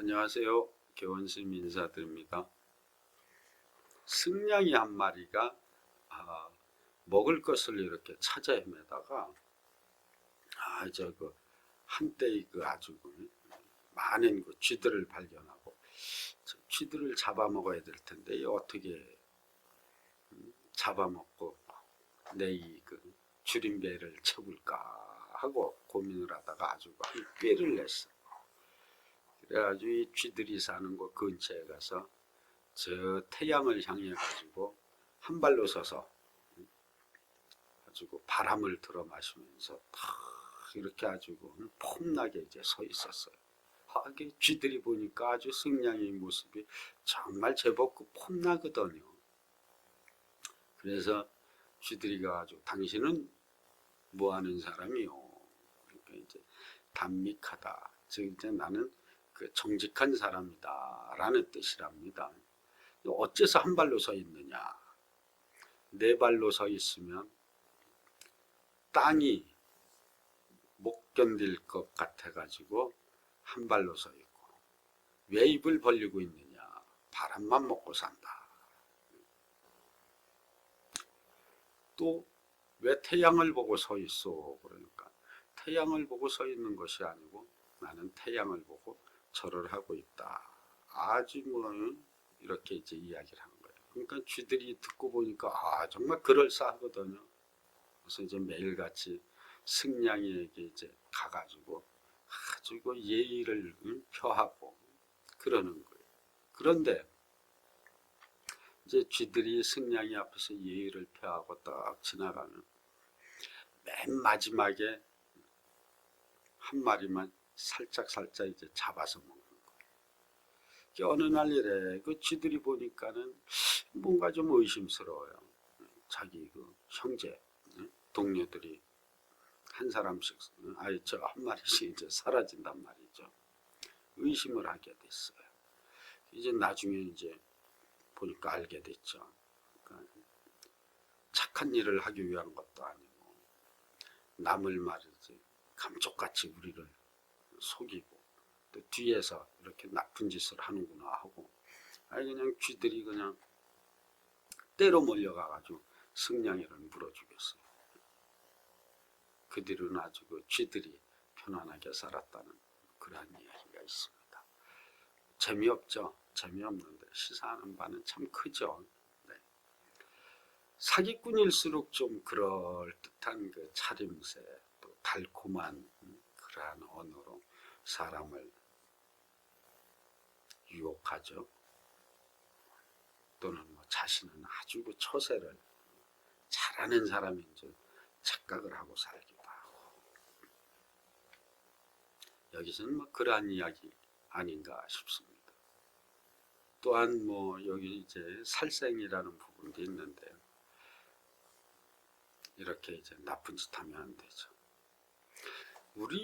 안녕하세요. 개원심 인사드립니다. 승냥이 한 마리가 아, 먹을 것을 이렇게 찾아 헤매다가 아, 저그 한때의 그 아주 그 많은 그 쥐들을 발견하고 저 쥐들을 잡아먹어야 될 텐데 이 어떻게 음, 잡아먹고 내 이 그 줄임배를 채울까 하고 고민을 하다가 아주 한 꾀를 냈어. 그래가지고 이 쥐들이 사는 곳 근처에 가서 저 태양을 향해 가지고 한 발로 서서 가지고 바람을 들어 마시면서 탁 이렇게 아주 그 폼나게 이제 서 있었어요. 아, 쥐들이 보니까 아주 승냥이 모습이 정말 제법 그 폼나거든요. 그래서 쥐들이 가지고 당신은 뭐 하는 사람이요? 그러니까 이제 담믹하다. 즉 이제 나는 그 정직한 사람이다라는 뜻이랍니다. 어째서 한 발로 서 있느냐? 네 발로 서 있으면 땅이 못 견딜 것 같아 가지고 한 발로 서 있고 왜 입을 벌리고 있느냐? 바람만 먹고 산다. 또 왜 태양을 보고 서 있어? 그러니까 태양을 보고 서 있는 것이 아니고 나는 태양을 보고 절을 하고 있다. 뭐 이렇게 이제 이야기를 한 거예요. 그러니까 쥐들이 듣고 보니까 아 정말 그럴싸하거든요. 그래서 이제 매일같이 승냥이에게 이제 가가지고 아주 그 예의를 응, 표하고 그러는 거예요. 그런데 이제 쥐들이 승냥이 앞에서 예의를 표하고 딱 지나가면 맨 마지막에 한 마리만 살짝 살짝 이제 잡아서 먹는 거예요. 어느 날 이래 그 쥐들이 보니까는 뭔가 좀 의심스러워요. 자기 그 형제 응? 동료들이 한 사람씩 아예 저한 마리씩 이제 사라진단 말이죠. 의심을 하게 됐어요. 이제 나중에 이제 보니까 알게 됐죠. 그러니까 착한 일을 하기 위한 것도 아니고 남을 말이지 감쪽같이 우리를 속이고 또 뒤에서 이렇게 나쁜 짓을 하는구나 하고 아니 그냥 쥐들이 그냥 때로 몰려가 가지고 승냥이를 물어 죽였어요. 그 뒤로는 아주 그 쥐들이 편안하게 살았다는 그러한 이야기가 있습니다. 재미없죠. 재미없는데 시사하는 바는 참 크죠. 네. 사기꾼일수록 좀 그럴 듯한 그 차림새 또 달콤한 음, 그러한 언어로 사람을 유혹하죠. 또는 뭐 자신은 아주 그 처세를 잘하는 사람인 줄 착각을 하고 살기도 하고 여기서는 뭐 그러한 이야기 아닌가 싶습니다. 또한 뭐 여기 이제 살생이라는 부분도 있는데 이렇게 이제 나쁜 짓 하면 안 되죠. 우리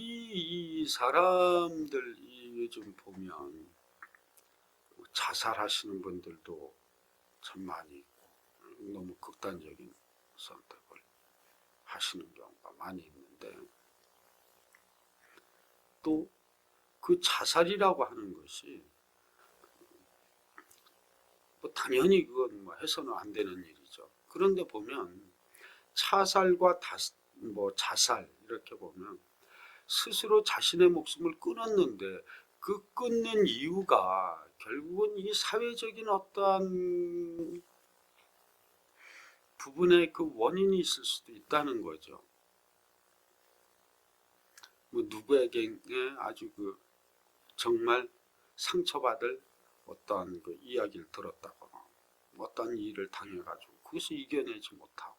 이 사람들 이 요즘 보면 뭐 자살하시는 분들도 참 많이 있고 너무 극단적인 선택을 하시는 경우가 많이 있는데 또 그 자살이라고 하는 것이 뭐 당연히 그건 뭐 해서는 안 되는 일이죠. 그런데 보면 차살과 다, 뭐 자살 이렇게 보면 스스로 자신의 목숨을 끊었는데 그 끊는 이유가 결국은 이 사회적인 어떠한 부분에 그 원인이 있을 수도 있다는 거죠. 뭐 누구에게 아주 그 정말 상처받을 어떠한 그 이야기를 들었다거나 어떠한 일을 당해가지고 그것을 이겨내지 못하고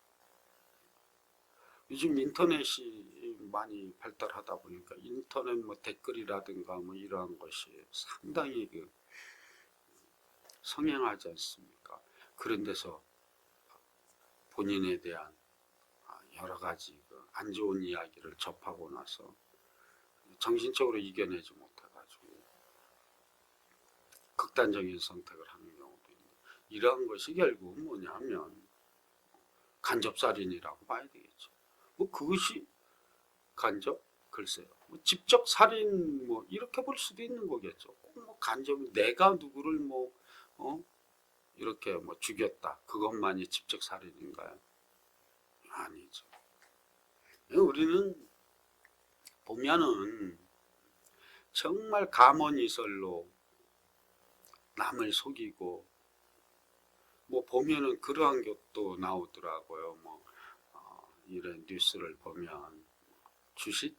요즘 인터넷이 많이 발달하다 보니까 인터넷 뭐 댓글이라든가 뭐 이러한 것이 상당히 그 성행하지 않습니까? 그런 데서 본인에 대한 여러 가지 그 안 좋은 이야기를 접하고 나서 정신적으로 이겨내지 못해가지고 극단적인 선택을 하는 경우도 있는데 이러한 것이 결국은 뭐냐면 간접살인이라고 봐야 되겠죠. 뭐 그것이 간접 글쎄요. 뭐 직접 살인 뭐 이렇게 볼 수도 있는 거겠죠. 꼭뭐 간접 내가 누구를 뭐 어? 이렇게 뭐 죽였다. 그것만이 직접 살인인가요? 아니죠. 우리는 보면은 정말 가문이설로 남을 속이고 뭐 보면은 그러한 것도 나오더라고요. 뭐 어, 이런 뉴스를 보면 주식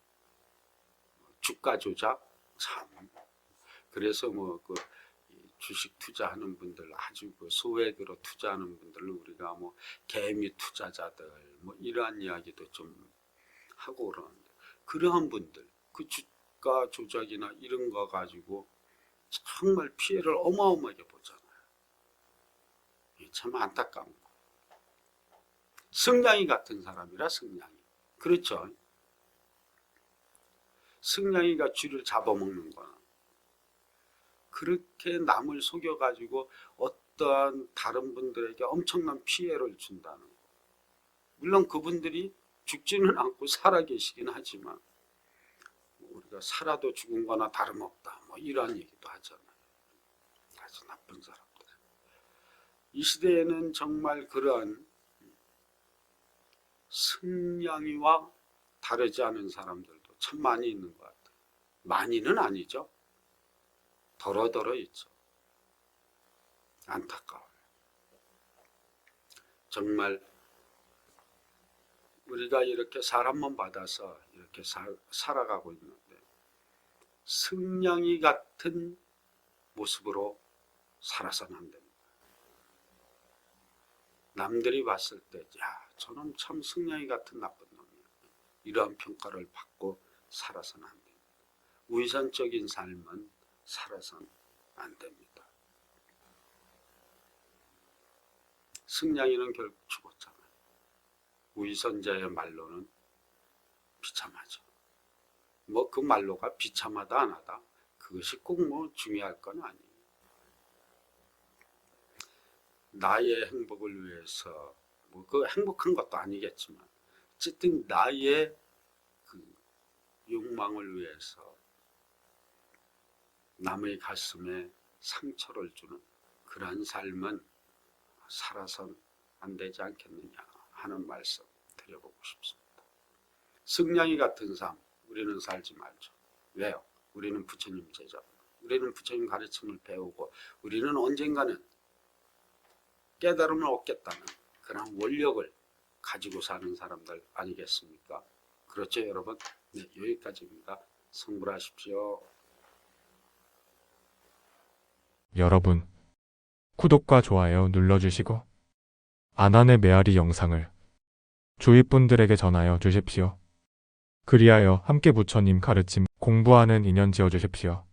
주가 조작 참 그래서 뭐 그 주식 투자하는 분들 아주 그 소액으로 투자하는 분들을 우리가 뭐 개미 투자자들 뭐 이러한 이야기도 좀 하고 그러는데 그러한 분들 그 주가 조작이나 이런 거 가지고 정말 피해를 어마어마하게 보잖아요. 참 안타까운 거. 승냥이 같은 사람이라 승냥이. 그렇죠. 승냥이가 쥐를 잡아먹는 거는 그렇게 남을 속여가지고 어떠한 다른 분들에게 엄청난 피해를 준다는 거. 물론 그분들이 죽지는 않고 살아 계시긴 하지만 뭐 우리가 살아도 죽은 거나 다름없다. 뭐 이러한 얘기도 하잖아요. 아주 나쁜 사람들. 이 시대에는 정말 그러한 승냥이와 다르지 않은 사람들도 참 많이 있는 것 같아요. 많이는 아니죠. 더러더러 있죠. 안타까워요. 정말 우리가 이렇게 사람만 받아서 이렇게 살, 살아가고 있는데 승냥이 같은 모습으로 살아서는 안 됩니다. 남들이 봤을 때, 야, 저는 참 승냥이 같은 나쁜 놈 이러한 평가를 받고 살아서는 안 됩니다. 위선적인 삶은 살아서는 안 됩니다. 승냥이는 결국 죽었잖아요. 위선자의 말로는 비참하죠. 뭐 그 말로가 비참하다 안 하다 그것이 꼭 뭐 중요할 건 아니에요. 나의 행복을 위해서 뭐 그 행복한 것도 아니겠지만 어쨌든 나의 그 욕망을 위해서 남의 가슴에 상처를 주는 그러한 삶은 살아선 안 되지 않겠느냐 하는 말씀 드려보고 싶습니다. 승냥이 같은 삶 우리는 살지 말죠. 왜요? 우리는 부처님 제자. 우리는 부처님 가르침을 배우고 우리는 언젠가는 깨달음을 얻겠다는 그런 원력을 가지고 사는 사람들 아니겠습니까? 그렇죠, 여러분? 네, 여기까지입니다. 성불하십시오. 여러분, 구독과 좋아요 눌러주시고, 아난의 메아리 영상을 주위 분들에게 전하여 주십시오. 그리하여 함께 부처님 가르침 공부하는 인연 지어 주십시오.